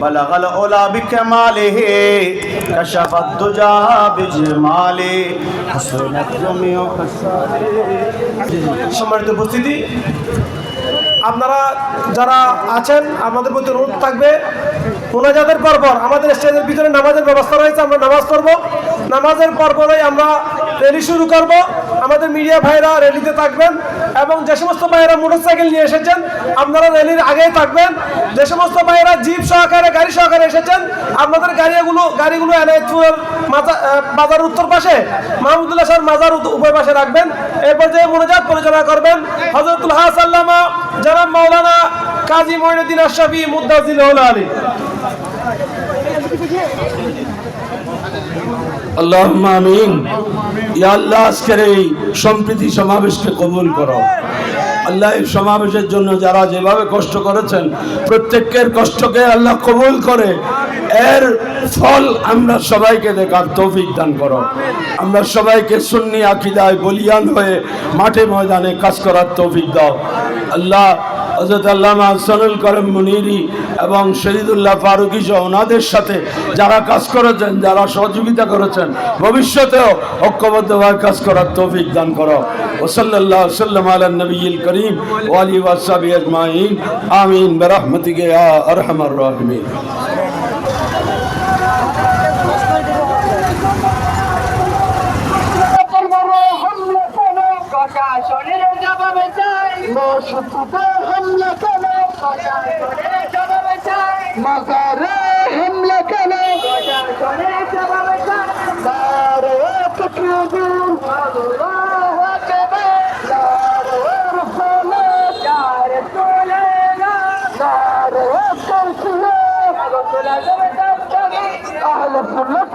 بلغ العلا بكماله كشف الدجى بجماله حسنت جميع خصاله সম্মানিত উপস্থিতি আপনারা যারা আছেন আপনাদের প্রতি অনুরোধ থাকবে মোনাজাতের পর পর আমাদের স্টেজের ভিতরে নামাজের ব্যবস্থা রয়েছে আমরা নামাজ পড়ব নামাজের পর পরেই আমরা র্যালি শুরু করব আমাদের মিডিয়া ভাইরা র্যালিতে থাকবেন এবং যে সমস্ত ভাইয়েরা মোটরসাইকেল নিয়ে এসেছেন, আপনারা র্যালির আগেই থাকবেন। যে সমস্ত ভাইয়েরা জিপ সহকারে, গাড়ি সহকারে এসেছেন, আপনাদের গাড়িগুলো গাড়িগুলো মাথা বাজার উত্তর পাশে, মাহমুদুল্লাহ সাহেব মাজার উভয় পাশে রাখবেন। এরপর যে মনোজাত পরিচালনা করবেন হজরতুল হাসাল্লামা জনাব মৌলানা কাজী মঈনুদ্দিন আশরাফি মুদাজিল আলী। সম্প্রীতি সমাবেশকে কবুল করো। আল্লাহ সমাবেশের জন্য যারা যেভাবে কষ্ট করেছেন, প্রত্যেকের কষ্টকে আল্লাহ কবুল করে। এর ফল আমরা সবাইকে দেখার তৌফিক দান করো। আমরা সবাইকে সুন্নি আকিদায় বলিয়ান হয়ে মাঠে ময়দানে কাজ করার তৌফিক দাও। আল্লাহ হজরত আল্লামা সনুল করিম মুনিরি এবং শহীদুল্লাহ ফারুকি সহ ওনাদের সাথে যারা কাজ করেছেন, যারা সহযোগিতা করেছেন, ভবিষ্যতেও ঐক্যবদ্ধভাবে কাজ করার তৌফিক দান করো। ওসল্লাহ সাল্লাম আলা নবীল করিম ওয়ালি ওয়াসাবি আজমাইন। আমিন। বেরহমতিকে আরহামার রহমিন। প্রশাসনের জবাবে চাই। মসজিদে হামলা কেন? প্রশাসনের জবাবে চাই। মাজারে হামলা কেন? প্রশাসনের জবাবে চাই। তকবীর আল্লাহু আকবার। তাকবীর আহলে সুন্নাত